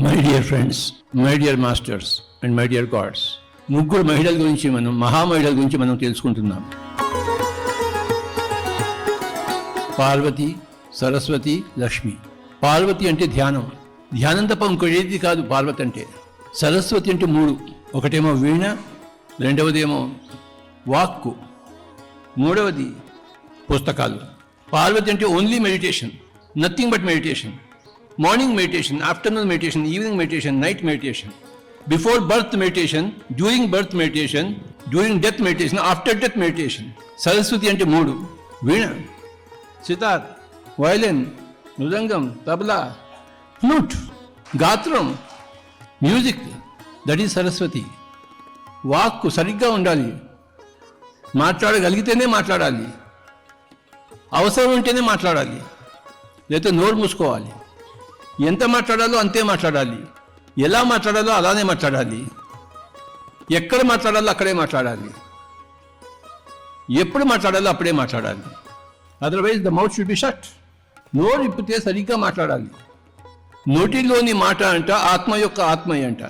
My dear friends my dear masters and my dear gods ముగ్గురు మహిళల గురించి మనం మహామహిళల గురించి మనం తెలుసుకుంటున్నాం. పార్వతి సరస్వతి లక్ష్మి. పార్వతి అంటే ధ్యానం. ధ్యానం తప్ప ఇంకోటి కాదు పార్వతి అంటే. సరస్వతి అంటే మూడు. ఒకటేమో వీణ రెండవదేమో వాక్కు. మూడవది పుస్తకాలు. పార్వతి అంటే only meditation. Nothing but meditation. Morning meditation afternoon meditation evening meditation night meditation before birth meditation during birth meditation during death meditation after death meditation Saraswati అంటే మూడు. వీణ సితార్ వయలిన్ మృదంగం తబలా ఫ్లూట్ గాత్రం మ్యూజిక్ దట్ ఈజ్ సరస్వతి వాక్కు సరిగ్గా ఉండాలి. మాట్లాడగలిగితేనే మాట్లాడాలి. అవసరం ఉంటేనే మాట్లాడాలి. లేకపోతే నోరు మూసుకోవాలి. ఎంత మాట్లాడాలో అంతే మాట్లాడాలి. ఎలా మాట్లాడాలో అలానే మాట్లాడాలి. ఎక్కడ మాట్లాడాలో అక్కడే మాట్లాడాలి. ఎప్పుడు మాట్లాడాలో అప్పుడే మాట్లాడాలి. Otherwise the mouth should be shut నోరు ఇప్పితే సరిగ్గా మాట్లాడాలి. నోటిలోని మాట అంట ఆత్మ యొక్క ఆత్మ అంట.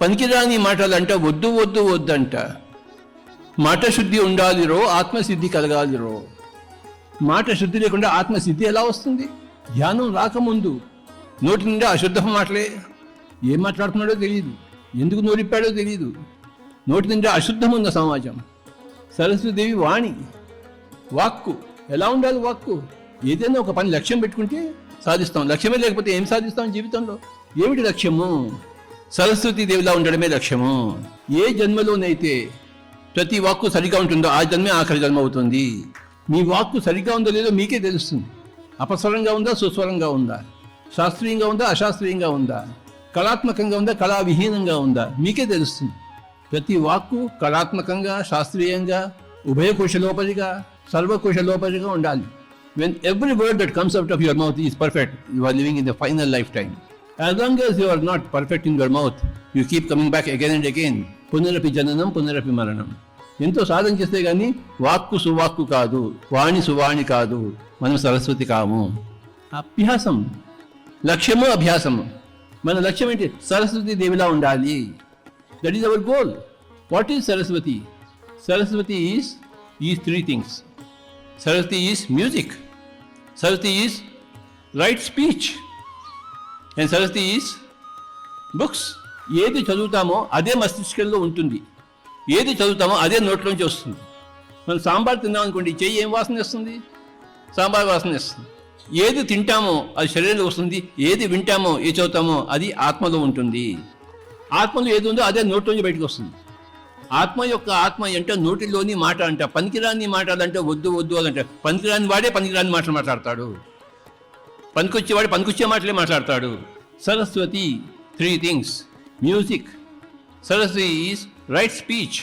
పనికిరాని మాటలంట వద్దు వద్దు వద్దంట. మాట శుద్ధి ఉండాలిరో ఆత్మసిద్ధి కలగాలిరో. మాట శుద్ధి లేకుండా ఆత్మసిద్ధి ఎలా వస్తుంది? ధ్యానం రాకముందు నోటి నిండా అశుద్ధ మాటలే. ఏం మాట్లాడుతున్నాడో తెలియదు ఎందుకు నోరిప్పాడో తెలియదు నోటి నిండా అశుద్ధం ఉన్న సమాజం సరస్వతిదేవి వాణి. వాక్కు. ఎలా ఉండాలి వాక్కు? ఏదైనా ఒక పని లక్ష్యం పెట్టుకుంటే సాధిస్తాం. లక్ష్యమే లేకపోతే ఏం సాధిస్తాం జీవితంలో? ఏమిటి లక్ష్యము? సరస్వతి దేవిలా ఉండడమే లక్ష్యము. ఏ జన్మలోనైతే ప్రతి వాక్కు సరిగా ఉంటుందో ఆ జన్మే ఆఖరి జన్మ అవుతుంది. మీ వాక్కు సరిగ్గా ఉందో లేదో మీకే తెలుస్తుంది. అపస్వరంగా ఉందా సుస్వరంగా ఉందా? శాస్త్రీయంగా ఉందా అశాస్త్రీయంగా ఉందా? కళాత్మకంగా ఉందా కళావిహీనంగా ఉందా? మీకే తెలుస్తుంది. ప్రతి వాక్కు కళాత్మకంగా శాస్త్రీయంగా ఉభయ కుశలోపరిగా సర్వకుశలోపరిగా ఉండాలి. When every word that comes out of your mouth is perfect you are living in the final life time as long as you are not perfect in your mouth you keep coming back again and again పునరపి జననం పునరపి మరణం. ఎంతో సాధన చేస్తే కానీ వాక్కు సువాక్కు కాదు వాణి సువాణి కాదు. మనం సరస్వతి కాము. అభ్యాసం. లక్ష్యము అభ్యాసము. మన లక్ష్యం ఏంటి? సరస్వతి దేవిలా ఉండాలి. That is our goal what is Saraswati? Saraswati is is three things Saraswati is music Saraswati is right speech and Saraswati is books ఏది చదువుతామో అదే మస్తిష్కంలో ఉంటుంది. ఏది చదువుతామో అదే నోట్లోంచి వస్తుంది. మనం సాంబార్ తిన్నాం అనుకోండి చెయ్యి ఏం వాసన ఇస్తుంది సాంబార్ వాసన ఇస్తుంది ఏది తింటామో అది శరీరంలో వస్తుంది ఏది వింటామో ఏ చదువుతామో అది ఆత్మలో ఉంటుంది. ఆత్మలో ఏది ఉందో అదే నోట్లోంచి బయటకు వస్తుంది. ఆత్మ యొక్క ఆత్మ అంటే నోటిలోని మాట అంట పనికిరాని మాటలంటే వద్దు వద్దు అదంటే పనికిరాని వాడే పనికిరాని మాటలు మాట్లాడతాడు. పనికొచ్చేవాడు పనికొచ్చే మాటలే మాట్లాడతాడు. Saraswati three things music Saraswati is right speech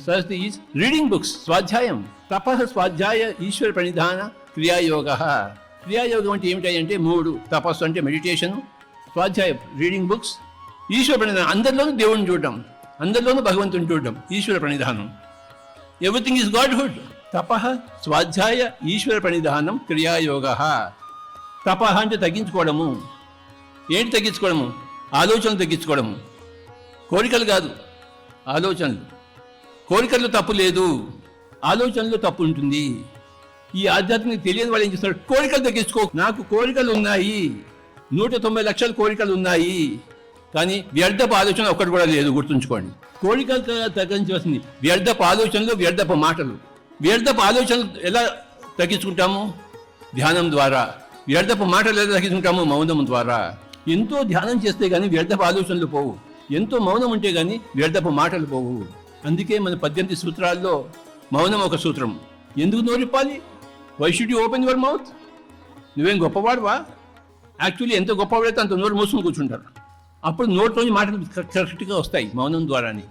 Saraswati is reading books స్వాధ్యాయం. తప స్వాధ్యాయ ఈశ్వర ప్రణిధాన క్రియాయోగ. క్రియాయోగం అంటే ఏమిటాయంటే మూడు తపస్సు అంటే మెడిటేషన్ స్వాధ్యాయం రీడింగ్ బుక్స్ ఈశ్వర ప్రణిధానం. అందరిలోనూ దేవుడిని చూడడం అందరిలోనూ భగవంతుని చూడడం ఈశ్వర ప్రణిధానం. ఎవ్రీథింగ్ ఈజ్ గాడ్ హుడ్ తప స్వాధ్యాయ ఈశ్వర ప్రణిధానం క్రియాయోగ. తప అంటే తగ్గించుకోవడము. ఏంటి తగ్గించుకోవడము? ఆలోచనలు తగ్గించుకోవడము. కోరికలు కాదు ఆలోచనలు. కోరికల్లో తప్పు లేదు ఆలోచనలో తప్పు ఉంటుంది. ఈ ఆధ్యాత్మిక తెలియని వాళ్ళు ఏం చేస్తారు కోరికలు తగ్గించుకో. నాకు కోరికలు ఉన్నాయి. నూట తొంభై లక్షల కోరికలు ఉన్నాయి. కానీ వ్యర్థపు ఆలోచన ఒక్కటి కూడా లేదు గుర్తుంచుకోండి. కోరికలు తగ్గించవలసింది. వ్యర్థపు ఆలోచనలు వ్యర్థపు మాటలు. వ్యర్థపు ఆలోచనలు ఎలా తగ్గించుకుంటాము? ధ్యానం ద్వారా. వ్యర్థపు మాటలు ఎలా తగ్గించుకుంటాము? మౌనం ద్వారా. ఎంతో ధ్యానం చేస్తే కానీ వ్యర్థపు ఆలోచనలు పోవు. ఎంతో మౌనం ఉంటే కానీ వ్యర్థపు మాటలు పోవు. అందుకే మన పద్దెనిమిది సూత్రాల్లో మౌనం ఒక సూత్రం. ఎందుకు నోరిప్పాలి? Why should you open your mouth నువ్వేం గొప్పవాడువా? యాక్చువల్లీ ఎంత గొప్పవాడైతే అంత నోరు మూసుకుని కూర్చుంటారు. అప్పుడు నోట్లోని మాటలు కరెక్ట్గా వస్తాయి మౌనం ద్వారానే.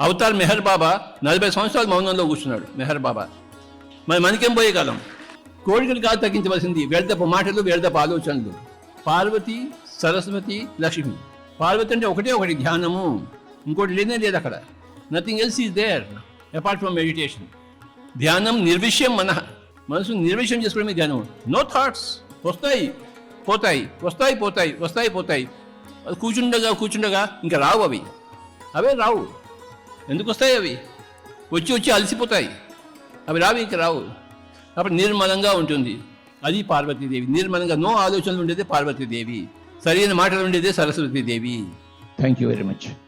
అవతార్ మెహర్ బాబా నలభై సంవత్సరాలు మౌనంలో కూర్చున్నాడు మెహర్ బాబా. మరి మనకేం పోయే కాలం కోరికలు కాదు తగ్గించవలసింది వ్యర్థపు మాటలు వ్యర్థపు ఆలోచనలు. పార్వతి సరస్వతి లక్ష్మి. పార్వతి అంటే ఒకటే ఒకటి ధ్యానము. ఇంకోటి లేనే లేదు అక్కడ. Nothing else is there apart from meditation ధ్యానం నిర్విషయం మన. మనసును నిర్విషయం చేసుకోవడమే ధ్యానం. నో థాట్స్ వస్తాయి పోతాయి వస్తాయి పోతాయి వస్తాయి పోతాయి. అది కూర్చుండగా కూర్చుండగా ఇంకా రావు అవి. అవే రావు. ఎందుకు వస్తాయి అవి? వచ్చి వచ్చి అలసిపోతాయి. అవి రావు ఇంకా రావు. అప్పుడు నిర్మలంగా ఉంటుంది. అది పార్వతీదేవి. నిర్మలంగా నో ఆలోచనలు ఉండేదే పార్వతీదేవి. సరైన మాటలు ఉండేదే Saraswatidevi. Thank you very much